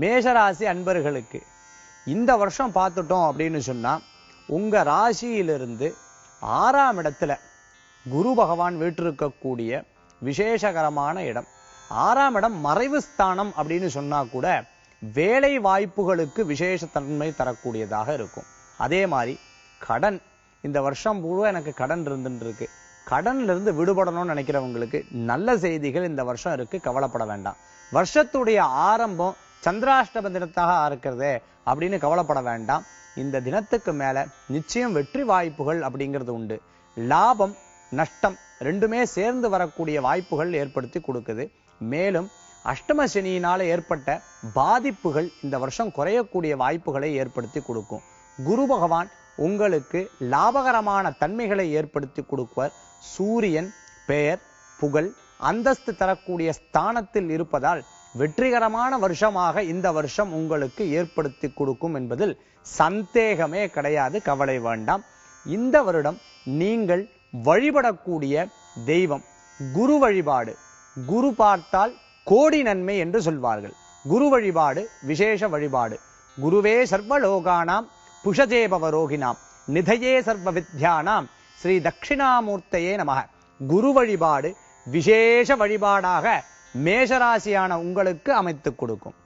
மேஷராசி அன்பர்களுக்கு இந்த வருஷம் பார்த்துட்டோம் அப்படின்னு சொன்னா உங்க ராசியிலிருந்து ஆறாம் இடத்துல குரு பகவான் வீற்றிருக்கக்கூடிய விசேஷகரமான இடம். ஆறாம் இடம் மறைவு ஸ்தானம் அப்படின்னு சொன்னா கூட வேலை வாய்ப்புகளுக்கு விசேஷத்தன்மை தரக்கூடியதாக இருக்கும். அதே மாதிரி கடன். இந்த வருஷம் பூரா எனக்கு கடன் இருந்துருக்கு இருக்கு கடன்ல இருந்து விடுபடணும்னு நினைக்கிறவங்களுக்கு நல்ல செய்திகள் இந்த வருஷம் இருக்கு. கவலைப்பட வேண்டாம். வருஷத்துடைய ஆரம்பம் சந்திராஷ்டம தினத்தாக இருக்கிறதே அப்படின்னு கவலைப்பட வேண்டாம். இந்த தினத்துக்கு மேல நிச்சயம் வெற்றி வாய்ப்புகள் அப்படிங்கிறது உண்டு. லாபம் நஷ்டம் ரெண்டுமே சேர்ந்து வரக்கூடிய வாய்ப்புகள் ஏற்படுத்தி கொடுக்குது. மேலும் அஷ்டம சனியினால ஏற்பட்ட பாதிப்புகள் இந்த வருஷம் குறையக்கூடிய வாய்ப்புகளை ஏற்படுத்தி கொடுக்கும். குரு பகவான் உங்களுக்கு லாபகரமான தன்மைகளை ஏற்படுத்தி கொடுப்பார். சூரியன் பெயர் புகழ் அந்தஸ்து தரக்கூடிய ஸ்தானத்தில் இருப்பதால் வெற்றிகரமான வருஷமாக இந்த வருஷம் உங்களுக்கு ஏற்படுத்தி கொடுக்கும் என்பதில் சந்தேகமே கிடையாது கவலை வேண்டாம். இந்த வருடம் நீங்கள் வழிபடக்கூடிய தெய்வம் குரு வழிபாடு. குரு பார்த்தால் கோடி நன்மை என்று சொல்வார்கள். குரு வழிபாடு விசேஷ வழிபாடு. குருவே சர்வலோகானாம் புஷஜேபவரோகினாம் நிதையே சர்வ வித்யானாம் ஸ்ரீ தட்சிணாமூர்த்தையே நமக. குரு வழிபாடு விசேஷ வழிபாடாக மேஷராசியான உங்களுக்கு அமைத்துக் கொடுக்கும்.